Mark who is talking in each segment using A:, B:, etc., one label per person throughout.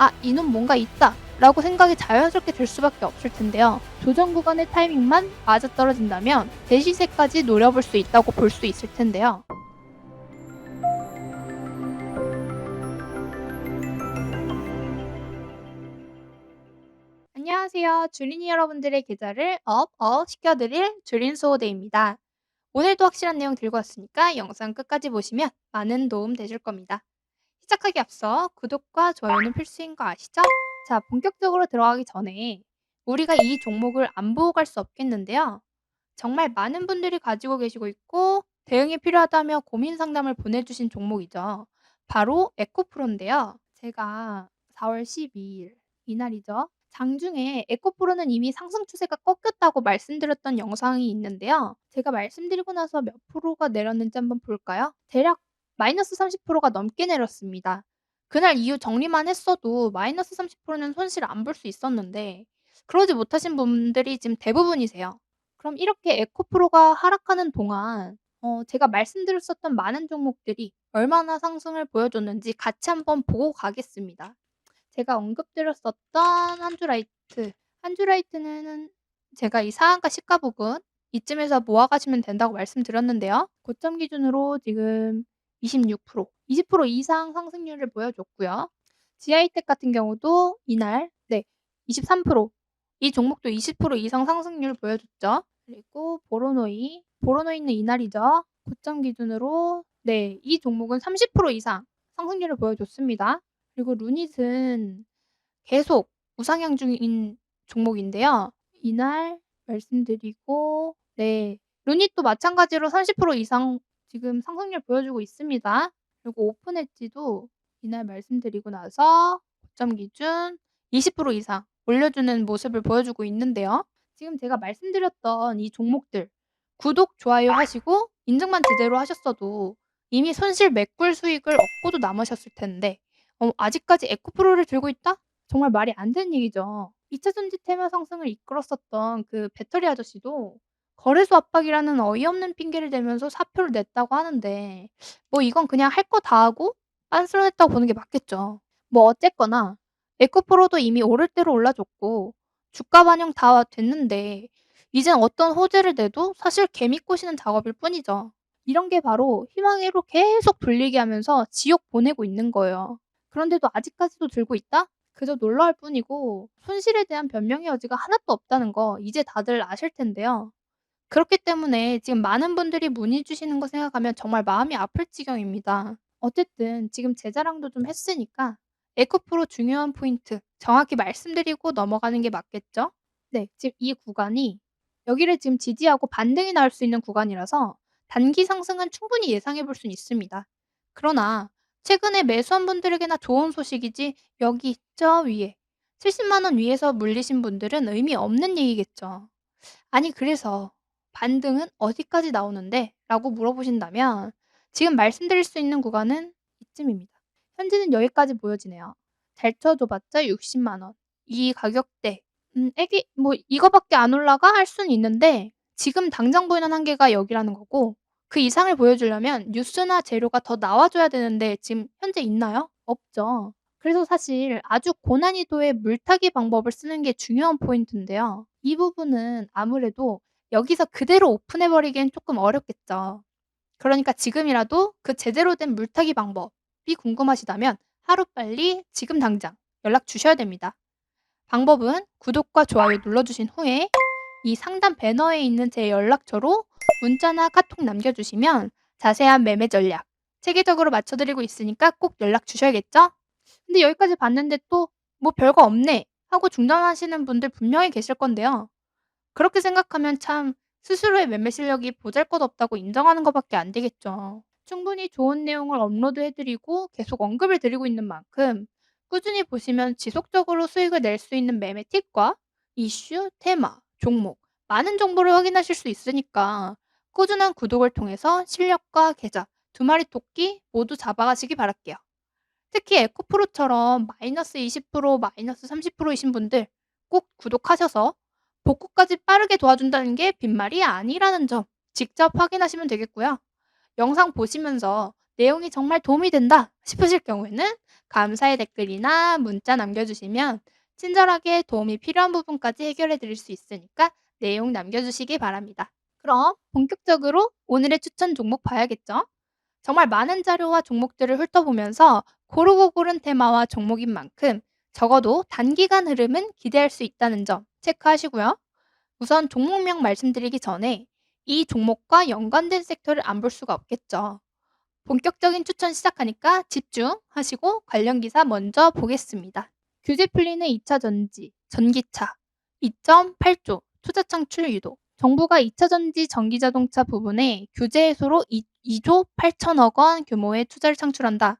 A: 아, 이는 뭔가 있다. 라고 생각이 자연스럽게 들 수밖에 없을 텐데요. 조정 구간의 타이밍만 맞아떨어진다면 대시세까지 노려볼 수 있다고 볼 수 있을 텐데요. 안녕하세요. 주린이 여러분들의 계좌를 업, 업 시켜드릴 주린 소호대입니다. 오늘도 확실한 내용 들고 왔으니까 영상 끝까지 보시면 많은 도움 되실 겁니다. 시작하기 앞서 구독과 좋아요는 필수인 거 아시죠? 자, 본격적으로 들어가기 전에 우리가 이 종목을 안 보고 갈 수 없겠는데요. 정말 많은 분들이 가지고 계시고 있고 대응이 필요하다며 고민 상담을 보내주신 종목이죠. 바로 에코프로인데요. 제가 4월 12일 이날이죠. 장중에 에코프로는 이미 상승 추세가 꺾였다고 말씀드렸던 영상이 있는데요. 제가 말씀드리고 나서 몇 프로가 내렸는지 한번 볼까요? 대략 마이너스 30%가 넘게 내렸습니다. 그날 이후 정리만 했어도 마이너스 30%는 손실 안 볼 수 있었는데 그러지 못하신 분들이 지금 대부분이세요. 그럼 이렇게 에코프로가 하락하는 동안 어 제가 말씀드렸었던 많은 종목들이 얼마나 상승을 보여줬는지 같이 한번 보고 가겠습니다. 제가 언급드렸었던 한주라이트. 한주라이트는 제가 이 상한가 시가 부근 이쯤에서 모아 가시면 된다고 말씀드렸는데요. 고점 기준으로 지금 26% 20% 이상 상승률을 보여줬고요. 지하이텍 같은 경우도 이날 네 23%이 종목도 20% 이상 상승률 보여줬죠. 그리고 보로노이 보로노이는 이날이죠. 고점 기준으로 네 이 종목은 30% 이상 상승률을 보여줬습니다. 그리고 루닛은 계속 우상향 중인 종목인데요. 이날 말씀드리고 네 루닛도 마찬가지로 30% 이상 지금 상승률 보여주고 있습니다. 그리고 오픈 엣지도 이날 말씀드리고 나서 고점 기준 20% 이상 올려주는 모습을 보여주고 있는데요. 지금 제가 말씀드렸던 이 종목들 구독, 좋아요 하시고 인증만 제대로 하셨어도 이미 손실 메꿀 수익을 얻고도 남으셨을 텐데 어 아직까지 에코프로를 들고 있다? 정말 말이 안 되는 얘기죠. 2차 전지 테마 상승을 이끌었었던 그 배터리 아저씨도 거래소 압박이라는 어이없는 핑계를 대면서 사표를 냈다고 하는데 뭐 이건 그냥 할 거 다 하고 빤스런했다고 보는 게 맞겠죠. 뭐 어쨌거나 에코프로도 이미 오를 대로 올라줬고 주가 반영 다 됐는데 이젠 어떤 호재를 내도 사실 개미 꼬시는 작업일 뿐이죠. 이런 게 바로 희망으로 계속 돌리게 하면서 지옥 보내고 있는 거예요. 그런데도 아직까지도 들고 있다? 그저 놀라울 뿐이고 손실에 대한 변명의 여지가 하나도 없다는 거 이제 다들 아실 텐데요. 그렇기 때문에 지금 많은 분들이 문의 주시는 거 생각하면 정말 마음이 아플 지경입니다. 어쨌든 지금 제 자랑도 좀 했으니까 에코프로 중요한 포인트 정확히 말씀드리고 넘어가는 게 맞겠죠? 네, 지금 이 구간이 여기를 지금 지지하고 반등이 나올 수 있는 구간이라서 단기 상승은 충분히 예상해 볼 수는 있습니다. 그러나 최근에 매수한 분들에게나 좋은 소식이지 여기 저 위에 70만 원 위에서 물리신 분들은 의미 없는 얘기겠죠. 아니 그래서 반등은 어디까지 나오는데? 라고 물어보신다면 지금 말씀드릴 수 있는 구간은 이쯤입니다. 현재는 여기까지 보여지네요. 잘 쳐줘 봤자 60만 원. 이 가격대. 음, 애기 뭐 이거밖에 안 올라가 할 수는 있는데 지금 당장 보이는 한계가 여기라는 거고 그 이상을 보여주려면 뉴스나 재료가 더 나와 줘야 되는데 지금 현재 있나요? 없죠. 그래서 사실 아주 고난이도의 물타기 방법을 쓰는 게 중요한 포인트인데요. 이 부분은 아무래도 여기서 그대로 오픈해 버리기엔 조금 어렵겠죠. 그러니까 지금이라도 그 제대로 된 물타기 방법이 궁금하시다면 하루빨리 지금 당장 연락 주셔야 됩니다. 방법은 구독과 좋아요 눌러주신 후에 이 상단 배너에 있는 제 연락처로 문자나 카톡 남겨주시면 자세한 매매 전략 체계적으로 맞춰드리고 있으니까 꼭 연락 주셔야겠죠? 근데 여기까지 봤는데 또 뭐 별거 없네 하고 중단하시는 분들 분명히 계실 건데요. 그렇게 생각하면 참 스스로의 매매 실력이 보잘것없다고 인정하는 것밖에 안 되겠죠. 충분히 좋은 내용을 업로드해 드리고 계속 언급을 드리고 있는 만큼 꾸준히 보시면 지속적으로 수익을 낼 수 있는 매매 팁과 이슈, 테마, 종목 많은 정보를 확인하실 수 있으니까 꾸준한 구독을 통해서 실력과 계좌 두 마리 토끼 모두 잡아가시기 바랄게요. 특히 에코프로처럼 마이너스 20% 마이너스 30%이신 분들 꼭 구독하셔서 복구까지 빠르게 도와준다는 게 빈말이 아니라는 점 직접 확인하시면 되겠고요. 영상 보시면서 내용이 정말 도움이 된다 싶으실 경우에는 감사의 댓글이나 문자 남겨주시면 친절하게 도움이 필요한 부분까지 해결해 드릴 수 있으니까 내용 남겨주시기 바랍니다. 그럼 본격적으로 오늘의 추천 종목 봐야겠죠? 정말 많은 자료와 종목들을 훑어보면서 고르고 고른 테마와 종목인 만큼 적어도 단기간 흐름은 기대할 수 있다는 점 체크하시고요. 우선 종목명 말씀드리기 전에 이 종목과 연관된 섹터를 안 볼 수가 없겠죠. 본격적인 추천 시작하니까 집중하시고 관련 기사 먼저 보겠습니다. 규제 풀리는 2차 전지, 전기차 2.8조 투자 창출 유도 정부가 2차 전지 전기 자동차 부분에 규제 해소로 2, 조 8천억 원 규모의 투자를 창출한다.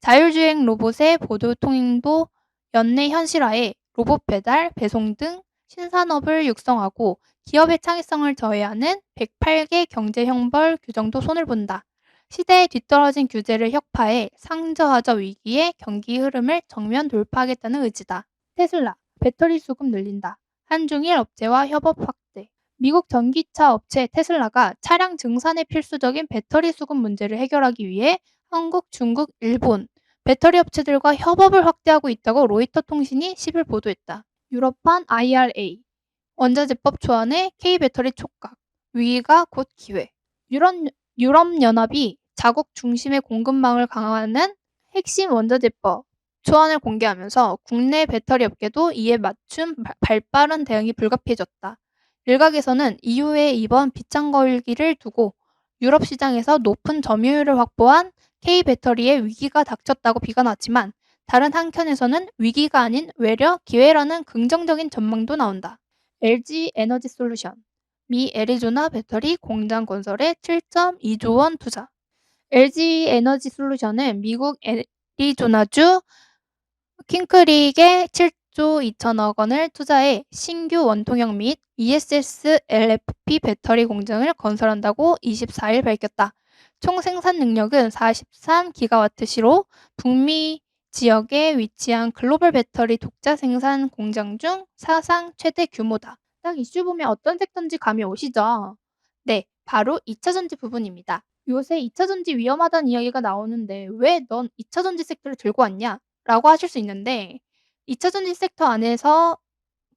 A: 자율주행 로봇의 보도 통행도 연내 현실화에 로봇 배달, 배송 등 신산업을 육성하고 기업의 창의성을 저해하는 108개 경제 형벌 규정도 손을 본다. 시대에 뒤떨어진 규제를 혁파해 상저하저 위기의 경기 흐름을 정면 돌파하겠다는 의지다. 테슬라, 배터리 수급 늘린다. 한중일 업체와 협업 확대. 미국 전기차 업체 테슬라가 차량 증산에 필수적인 배터리 수급 문제를 해결하기 위해 한국, 중국, 일본 배터리 업체들과 협업을 확대하고 있다고 로이터 통신이 10일 보도했다. 유럽판 IRA 원자재법 초안에 K배터리 촉각 위기가 곧 기회 유럽, 유럽연합이 자국 중심의 공급망을 강화하는 핵심 원자재법 초안을 공개하면서 국내 배터리 업계도 이에 맞춘 발빠른 대응이 불가피해졌다. 일각에서는 이후에 이번 빗장거리기를 두고 유럽 시장에서 높은 점유율을 확보한 K배터리에 위기가 닥쳤다고 비관하지만 다른 한켠에서는 위기가 아닌 외려 기회라는 긍정적인 전망도 나온다. LG 에너지 솔루션 미 애리조나 배터리 공장 건설에 7.2조 원 투자 LG 에너지 솔루션은 미국 애리조나주 킹크릭에 7조 2천억 원을 투자해 신규 원통형 및 ESS LFP 배터리 공장을 건설한다고 24일 밝혔다. 총 생산 능력은 43기가와트시로 북미 지역에 위치한 글로벌 배터리 독자 생산 공장 중 사상 최대 규모다. 딱 이슈 보면 어떤 섹터인지 감이 오시죠? 네, 바로 2차 전지 부분입니다. 요새 2차 전지 위험하다는 이야기가 나오는데 왜 넌 2차 전지 섹터를 들고 왔냐? 라고 하실 수 있는데 2차 전지 섹터 안에서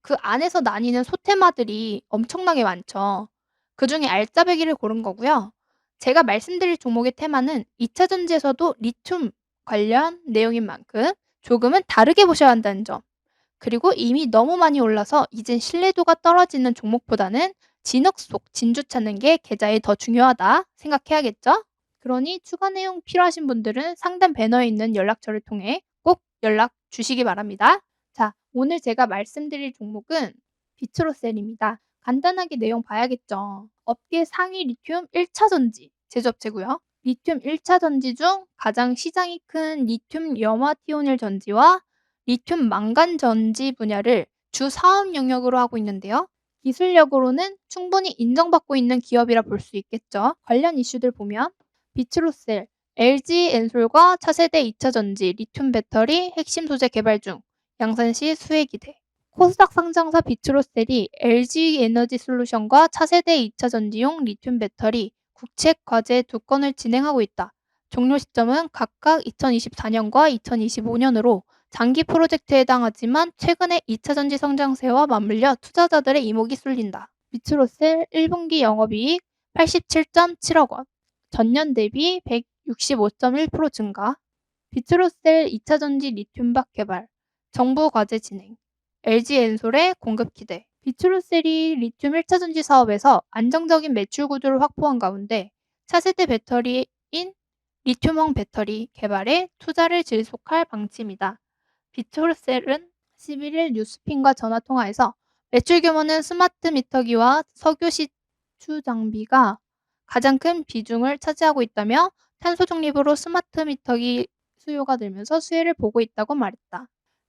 A: 그 안에서 나뉘는 소테마들이 엄청나게 많죠. 그 중에 알짜배기를 고른 거고요. 제가 말씀드릴 종목의 테마는 2차 전지에서도 리튬 관련 내용인 만큼 조금은 다르게 보셔야 한다는 점. 그리고 이미 너무 많이 올라서 이젠 신뢰도가 떨어지는 종목보다는 진흙 속 진주 찾는 게 계좌에 더 중요하다 생각해야겠죠? 그러니 추가 내용 필요하신 분들은 상단 배너에 있는 연락처를 통해 꼭 연락 주시기 바랍니다. 자, 오늘 제가 말씀드릴 종목은 비트로셀입니다. 간단하게 내용 봐야겠죠. 업계 상위 리튬 1차 전지 제조업체고요. 리튬 1차 전지 중 가장 시장이 큰 리튬 염화티오닐 전지와 리튬 망간 전지 분야를 주 사업 영역으로 하고 있는데요. 기술력으로는 충분히 인정받고 있는 기업이라 볼 수 있겠죠. 관련 이슈들 보면 비트로셀, LG 엔솔과 차세대 2차 전지 리튬 배터리 핵심 소재 개발 중 양산시 수혜 기대. 코스닥 상장사 비트로셀이 LG 에너지 솔루션과 차세대 2차 전지용 리튬 배터리 국책 과제 두 건을 진행하고 있다. 종료 시점은 각각 2024년과 2025년으로 장기 프로젝트에 해당하지만 최근에 2차 전지 성장세와 맞물려 투자자들의 이목이 쏠린다. 비트로셀 1분기 영업이익 87.7억 원, 전년 대비 165.1% 증가, 비트로셀 2차 전지 리튬박 개발, 정부 과제 진행, LG 엔솔의 공급 기대, 비트로셀이 리튬 1차 전지 사업에서 안정적인 매출 구조를 확보한 가운데 차세대 배터리인 리튬형 배터리 개발에 투자를 지속할 방침이다. 비트로셀은 11일 뉴스핀과 전화 통화에서 매출 규모는 스마트 미터기와 석유 시추 장비가 가장 큰 비중을 차지하고 있다며 탄소 중립으로 스마트 미터기 수요가 늘면서 수혜를 보고 있다고 말했다.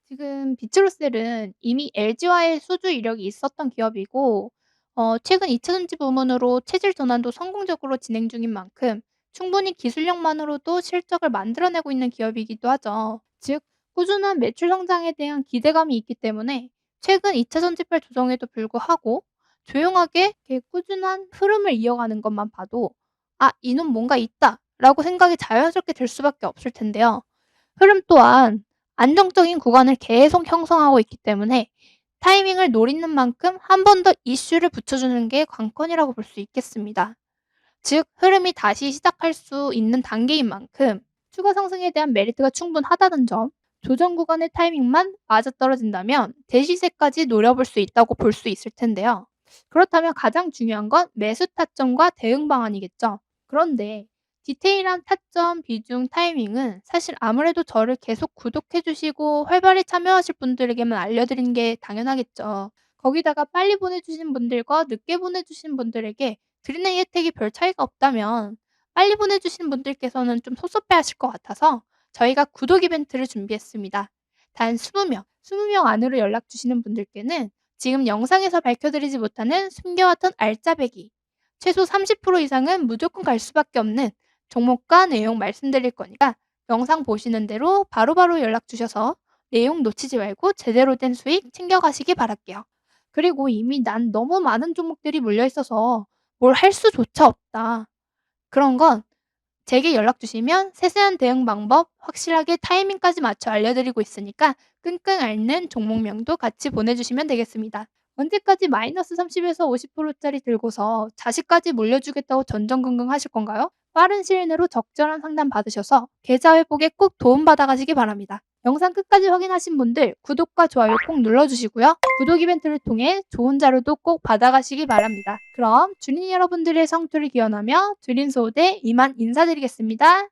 A: 지금 비트로셀은 이미 LG와의 수주 이력이 있었던 기업이고 어, 최근 2차 전지 부문으로 체질 전환도 성공적으로 진행 중인 만큼 충분히 기술력만으로도 실적을 만들어내고 있는 기업이기도 하죠. 즉 꾸준한 매출 성장에 대한 기대감이 있기 때문에 최근 2차 전지발 조정에도 불구하고 조용하게 꾸준한 흐름을 이어가는 것만 봐도 '아 이놈 뭔가 있다.' 라고 생각이 자연스럽게 들 수밖에 없을 텐데요. 흐름 또한 안정적인 구간을 계속 형성하고 있기 때문에 타이밍을 노리는 만큼 한 번 더 이슈를 붙여주는 게 관건이라고 볼 수 있겠습니다. 즉, 흐름이 다시 시작할 수 있는 단계인 만큼 추가 상승에 대한 메리트가 충분하다는 점, 조정 구간의 타이밍만 맞아떨어진다면 대시세까지 노려볼 수 있다고 볼 수 있을 텐데요. 그렇다면 가장 중요한 건 매수 타점과 대응 방안이겠죠. 그런데 디테일한 타점, 비중, 타이밍은 사실 아무래도 저를 계속 구독해 주시고 활발히 참여하실 분들에게만 알려드린 게 당연하겠죠. 거기다가 빨리 보내주신 분들과 늦게 보내주신 분들에게 드리는 혜택이 별 차이가 없다면 빨리 보내주신 분들께서는 좀 섭섭해 하실 것 같아서 저희가 구독 이벤트를 준비했습니다. 단 20명, 20명 안으로 연락 주시는 분들께는 지금 영상에서 밝혀드리지 못하는 숨겨왔던 알짜배기, 최소 30% 이상은 무조건 갈 수밖에 없는 종목과 내용 말씀드릴 거니까 영상 보시는 대로 바로 바로 연락 주셔서 내용 놓치지 말고 제대로 된 수익 챙겨가시기 바랄게요. 그리고 이미 난 너무 많은 종목들이 몰려 있어서 뭘 할 수조차 없다. 그런 건 제게 연락 주시면 세세한 대응 방법 확실하게 타이밍까지 맞춰 알려드리고 있으니까 끙끙 앓는 종목명도 같이 보내주시면 되겠습니다. 언제까지 마이너스 30에서 50%짜리 들고서 자식까지 물려주겠다고 전전긍긍 하실 건가요? 빠른 시일 내로 적절한 상담 받으셔서 계좌 회복에 꼭 도움받아 가시기 바랍니다. 영상 끝까지 확인하신 분들 구독과 좋아요 꼭 눌러주시고요. 구독 이벤트를 통해 좋은 자료도 꼭 받아가시기 바랍니다. 그럼 주린 여러분들의 성투를 기원하며 주린 소대 이만 인사드리겠습니다.